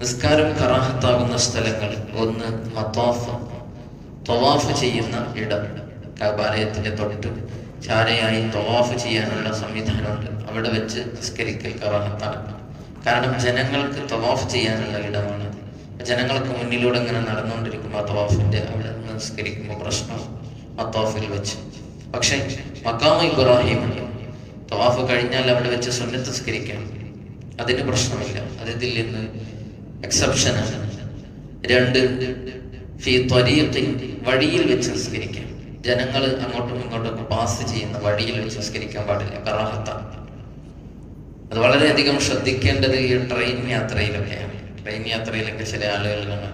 നിസ്കാരം കറാഹത്താകുന്ന സ്ഥലങ്ങൾ. ഒന്ന് മത്താഫ്. ചെയ്യുന്ന ഇടം. കബാലയത്തിന്റെ തൊട്ട് ചാരയായി തവാഫ് ചെയ്യാനുള്ള സംവിധാനമുണ്ട്. അവിടെ വെച്ച് നിസ്കരിക്കൽ കറാഹത്താണ്. കാരണം ജനങ്ങൾക്ക് തവാഫ് ചെയ്യാനുള്ള ഇടമാണ്. ജനങ്ങൾക്ക് മുന്നിലൂടെ ഇങ്ങനെ നടന്നുകൊണ്ടിരിക്കുമ്പോൾ തവാഫിന്റെ അവിടെ നിസ്കരിക്കുമ്പോൾ പ്രശ്നം മത്താഫിൽ വെച്ച്. പക്ഷേ മക്കാമ ഇബ്രാഹിം തവാഫ് കഴിഞ്ഞാൽ അവിടെ വെച്ച് സുന്നത്ത് നിസ്കരിക്കാം. അതിന് പ്രശ്നമില്ല. അത് ഇതിൽ നിന്ന് എക്സെപ്ഷനാണ് രണ്ട് ഫി ത്വരീഖിൻ വഴിയിൽ വെച്ച് നിസ്കരിക്കാം ജനങ്ങൾ അങ്ങോട്ടും ഇങ്ങോട്ടും പാസ് ചെയ്യുന്ന വഴിയിൽ വെച്ച് നിസ്കരിക്കാൻ പാടില്ല. കറാഹത്താണ് അത് വളരെയധികം ശ്രദ്ധിക്കേണ്ടത് ഈ ട്രെയിൻ യാത്രയിലൊക്കെയാണ്. ട്രെയിൻ യാത്രയിലൊക്കെ ചില ആളുകൾ ഇങ്ങനെ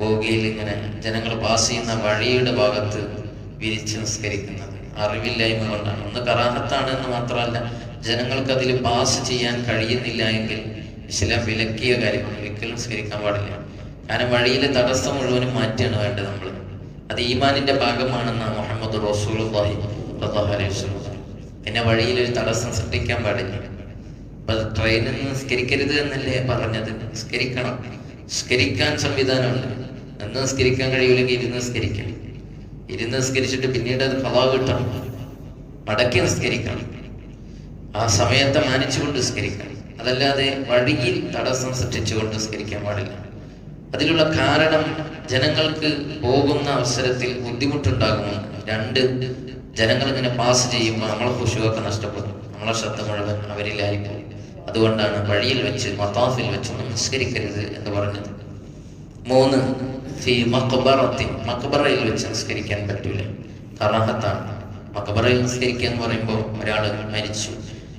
ബോഗിയിൽ ഇങ്ങനെ ജനങ്ങൾ പാസ് ചെയ്യുന്ന വഴിയുടെ ഭാഗത്ത് വിരിച്ച് നിസ്കരിക്കുന്നത് അറിവില്ലായ്മ കൊണ്ടാണ്. ഒന്ന് കറാഹത്താണ് എന്ന് മാത്രമല്ല ജനങ്ങൾക്ക് അതിൽ പാസ് ചെയ്യാൻ കഴിയുന്നില്ല എങ്കിൽ ഇസ്ലാം വിലക്കിയ കാര്യം ഒരിക്കലും സ്വീകരിക്കാൻ പാടില്ല. കാരണം വഴിയിലെ തടസ്സം മുഴുവനും മാറ്റിയാണ് വേണ്ടത് നമ്മൾ അത് ഈമാനിന്റെ ഭാഗമാണെന്ന് മുഹമ്മദ് സ്വല്ലല്ലാഹു അലൈഹി പിന്നെ വഴിയിൽ ഒരു തടസ്സം സൃഷ്ടിക്കാൻ പാടില്ല. അപ്പൊ ട്രെയിനിൽ നിന്ന് നിസ്കരിക്കരുത് എന്നല്ലേ പറഞ്ഞത്? നിസ്കരിക്കണം. നിസ്കരിക്കാൻ സംവിധാനമുണ്ട്. നിന്ന് നിസ്കരിക്കാൻ കഴിയില്ലെങ്കിൽ ഇരുന്ന് നിസ്കരിക്കണം ഇരുന്ന് നിസ്കരിച്ചിട്ട് പിന്നീട് അത് ഫലാ കിട്ടണം. മടക്കി നിസ്കരിക്കണം. ആ സമയത്തെ മാനിച്ചുകൊണ്ട് നിസ്കരിക്കണം. അതല്ലാതെ വഴിയിൽ തടസ്സം സൃഷ്ടിച്ചുകൊണ്ട് സ്വീകരിക്കാൻ പാടില്ല. അതിലുള്ള കാരണം ജനങ്ങൾക്ക് പോകുന്ന അവസരത്തിൽ ബുദ്ധിമുട്ടുണ്ടാകുന്നു. രണ്ട് ജനങ്ങൾ ഇങ്ങനെ പാസ് ചെയ്യുമ്പോൾ നമ്മളെ കുശുവൊക്കെ നഷ്ടപ്പെടും. നമ്മളെ ശ്രദ്ധ മുഴുവൻ അവരിലായി അതുകൊണ്ടാണ് വഴിയിൽ വെച്ച് മത്താഫിൽ വെച്ച് നമസ്കരിക്കരുത് എന്ന് പറഞ്ഞത്. മൂന്ന് ഫി മക്ബറയിൽ വെച്ച് നിസ്കരിക്കാൻ പറ്റൂല. കറാഹത്താണ് മക്ബറയിൽ നിസ്കരിക്കുക എന്ന് പറയുമ്പോൾ ഒരാൾ മരിച്ചു.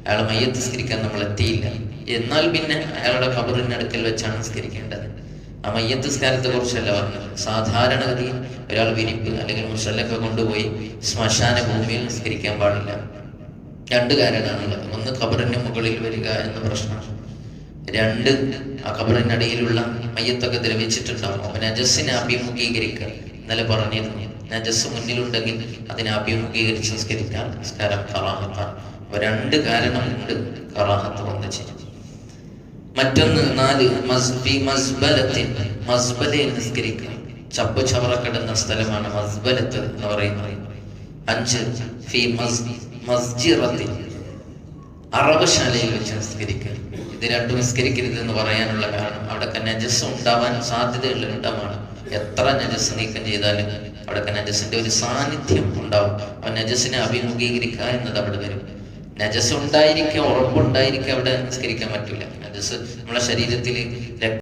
അയാൾ മയ്യത്ത് നിസ്കരിക്കാൻ നമ്മൾ എത്തിയില്ല. എന്നാൽ പിന്നെ അയാളുടെ ഖബറിന്റെ അടുക്കൽ വെച്ചാണ് നിസ്കരിക്കേണ്ടത്. ആ മയ്യത്ത് സ്കാരത്തെ കുറിച്ചല്ല പറഞ്ഞത്? സാധാരണഗതിയിൽ ഒരാൾ വിരിപ്പ് അല്ലെങ്കിൽ മുഷല്ലൊക്കെ കൊണ്ടുപോയി ശ്മശാന ഭൂമിയിൽ നിസ്കരിക്കാൻ പാടില്ല. രണ്ട് കാര്യങ്ങളാണുള്ളത്. ഒന്ന് ഖബറിന്റെ മുകളിൽ വരിക എന്ന പ്രശ്നം. രണ്ട് ആ ഖബറിന്റെ അടിയിലുള്ള മയ്യത്തൊക്കെ ദ്രവിച്ചിട്ടുണ്ടാവും. അപ്പൊ നജസ്സിനെ അഭിമുഖീകരിക്കുക ഇന്നലെ പറഞ്ഞിരുന്നു നജസ് മുന്നിലുണ്ടെങ്കിൽ അതിനെ അഭിമുഖീകരിച്ച് സംസ്കരിക്കാം നിസ്കാരം കറാഹത്താണ്. അപ്പൊ രണ്ട് കാരണം കൊണ്ട് കറാഹത്ത് വന്നു ചെയ്യും മറ്റൊന്ന് നാല് മസ്ബി മസ്ബലത്തിൻ. മസ്ബലയിൽ നിസ്കരിക്കുക. ചപ്പ് ചവറ കിടന്ന സ്ഥലമാണ് മസ്ബലത്ത് എന്ന് പറയുന്നത്. അഞ്ച് ഫി മസ് അറബ് അറബശാലയിൽ വെച്ച് നിസ്കരിക്കുക. ഇത് രണ്ടും നിസ്കരിക്കരുത് എന്ന് പറയാനുള്ള കാരണം അവിടെ നജസ് ഉണ്ടാവാൻ സാധ്യതയുള്ള ഇടമാണ്. എത്ര നജസ് നീക്കം ചെയ്താലും അവിടെ നജസിന്റെ ഒരു സാന്നിധ്യം ഉണ്ടാവും. ആ നജസിനെ അഭിമുഖീകരിക്കുക എന്നത് അവിടെ വരും. നജസ് ഉണ്ടായിരിക്കുക ഉറപ്പുണ്ടായിരിക്കുക അവിടെ നിസ്കരിക്കാൻ പറ്റില്ല നജസ് നമ്മളെ ശരീരത്തിൽ